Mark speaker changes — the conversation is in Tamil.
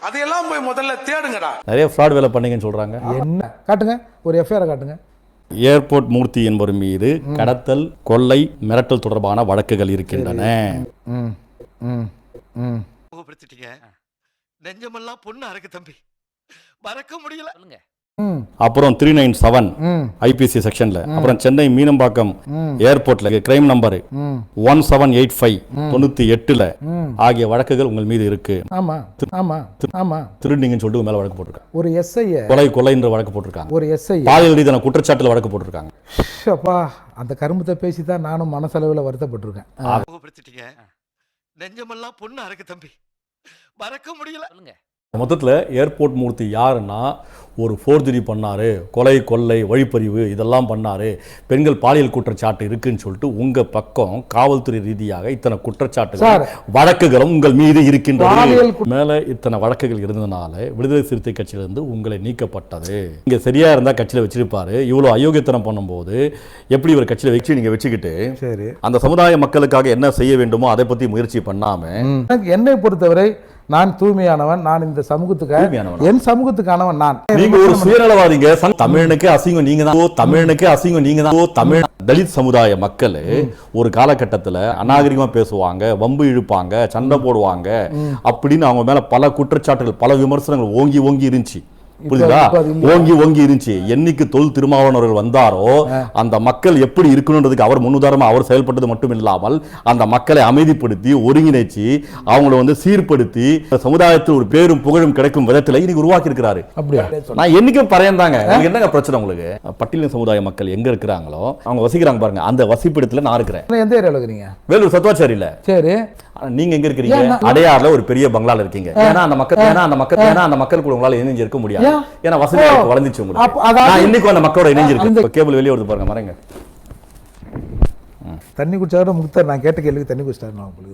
Speaker 1: அதையெல்லாம் போய் முதல்ல தேடுங்கடா.
Speaker 2: நிறைய ஃப்ராட் வேலை பண்ணீங்கன்னு சொல்றாங்க.
Speaker 3: என்ன? காட்டுங்க. ஒரு எஃப்ஐஆர் காட்டுங்க.
Speaker 2: ஏர்போர்ட் மூர்த்தி என்பவர் மீது கடத்தல் கொள்ளை மிரட்டல் தொடர்பான வழக்குகள் இருக்கின்றன.
Speaker 3: ம் ம் ம்
Speaker 4: கோபப்படுத்திட்டீங்க நெஞ்சமெல்லாம் பொண்ணா இருக்கு தம்பி. மறக்க முடியல.
Speaker 3: ம்
Speaker 2: அப்புறம் த்ரீ நைன் செவன் ஐபிசி செக்ஷன்ல அப்புறம் சென்னை மீனம்பாக்கம் ஏர்போர்ட்ல crime number one seven eight five தொண்ணூத்தி எட்டுல ஆகிய வழக்குகள் உங்கள் மீது இருக்கு.
Speaker 3: ஆமா ஆமா ஆமா.
Speaker 2: திருடிங்கன்னு சொல்லிட்டு உங்க மேல வழக்கு போட்டிருக்காங்க.
Speaker 3: ஒரு எஸ்ஐய
Speaker 2: கொலை கொலைன்ற வழக்கு போட்டிருக்காங்க.
Speaker 3: ஒரு எஸ்ஐ
Speaker 2: பாலியல் ரீதியான குற்றச்சாட்டுல வழக்கு போட்டிருக்காங்க.
Speaker 3: அப்பா அந்த கருமத்தை பேசி தான் நானும் மனசளவில் வருத்தப்பட்டிருக்கேன்.
Speaker 4: நெஞ்சமெல்லாம் பொண்ணா இருக்கு தம்பி. மறக்க முடியல.
Speaker 2: மொத்தத்தில் ஏர்போர்ட் மூர்த்தி யாருன்னா ஒரு ஃபோர்ஜரி பண்ணாரு கொலை கொள்ளை வழிப்பறிவு இதெல்லாம் பண்ணாரு பெண்கள் பாலியல் குற்றச்சாட்டு இருக்குன்னு சொல்லிட்டு உங்க பக்கம் காவல்துறை ரீதியாக இத்தனை குற்றச்சாட்டுகள். வழக்குகளும் உங்கள் மீது இருக்கின்றது. மேல இத்தனை வழக்குகள் இருந்ததுனால விடுதலை சிறுத்தை கட்சியிலிருந்து உங்களை நீக்கப்பட்டது. இங்க சரியா இருந்தா கட்சியில வச்சிருப்பாரு. இவ்வளவு அயோக்கியத்தனம் பண்ணும்போது எப்படி ஒரு கட்சியில வச்சு நீங்க வச்சுக்கிட்டு
Speaker 3: சரி.
Speaker 2: அந்த சமுதாய மக்களுக்காக என்ன செய்ய வேண்டுமோ அதை பத்தி முயற்சி பண்ணாம
Speaker 3: எனக்கு என்னை பொறுத்தவரை நான் தூய்மையானவன் நான் இந்த சமூகத்துக்கு? என் சமூகத்துக்கானவன் நான்.
Speaker 2: நீங்க ஒரு சுயநலவாதிங்க தமிழனுக்கே அசிங்கம் நீங்க தான் தமிழனுக்கே அசிங்கம் நீங்க தான் தமிழ் தலித் சமுதாய மக்கள் ஒரு காலகட்டத்துல அநாகரிகமா பேசுவாங்க வம்பு இழுப்பாங்க சண்டை போடுவாங்க அப்படின்னு அவங்க மேல பல குற்றச்சாட்டுகள் பல விமர்சனங்கள் ஓங்கி ஓங்கி இருந்துச்சு. புரியுதா? ஓங்கி ஓங்கி இருந்துச்சு. என்னைக்கு தொல் திருமாவளவன் அவர்கள் வந்தாரோ அந்த மக்கள் எப்படி இருக்கணுன்றதுக்கு அவர் முன்னுதாரணமா அவர் செயல்பட்டது மட்டும் இல்லாமல் அந்த மக்களை அமைதிப்படுத்தி ஒருங்கிணைச்சு அவங்கள வந்து சீர்படுத்தி சமுதாயத்தில் ஒரு பேரும் புகழும் கிடைக்கும் விதத்துல இன்னைக்கு உருவாக்கி இருக்கிறாரு
Speaker 3: அப்படியா?
Speaker 2: நான் என்னைக்கும் பறையந்தாங்க என்னங்க பிரச்சனை உங்களுக்கு? பட்டியலின சமுதாய மக்கள் எங்க இருக்கிறாங்களோ அவங்க வசிக்கிறாங்க பாருங்க. அந்த வசிப்பிடத்துல நான் இருக்கிறேன்.
Speaker 3: எந்த ஏரியாவில் இருக்கிறீங்க?
Speaker 2: வேலூர் சத்துவாச்சாரியில
Speaker 3: சரி.
Speaker 2: நீங்க எங்க இருக்கிறீங்க அடையாறுல ஒரு பெரிய பங்களால இருக்கீங்க. ஏன்னா அந்த மக்கள் ஏன்னா அந்த மக்கள் ஏன்னா அந்த மக்கள் கூட உங்களால இணைஞ்சு இருக்க முடியாது.
Speaker 3: ஏன்?
Speaker 2: ஏன்னா வசதி வளர்ந்துச்சு உங்களுக்கு. நான் இன்னைக்கும் அந்த மக்களோட
Speaker 3: அந்த-
Speaker 2: இணைஞ்சிருக்கு கேபிள் வெளியே வருது பாருங்க மறைங்க.
Speaker 3: தண்ணி குடிச்சாரு முக்தர். நான் கேட்ட கேள்விக்கு தண்ணி குடிச்சிட்டாரு நான் உங்களுக்கு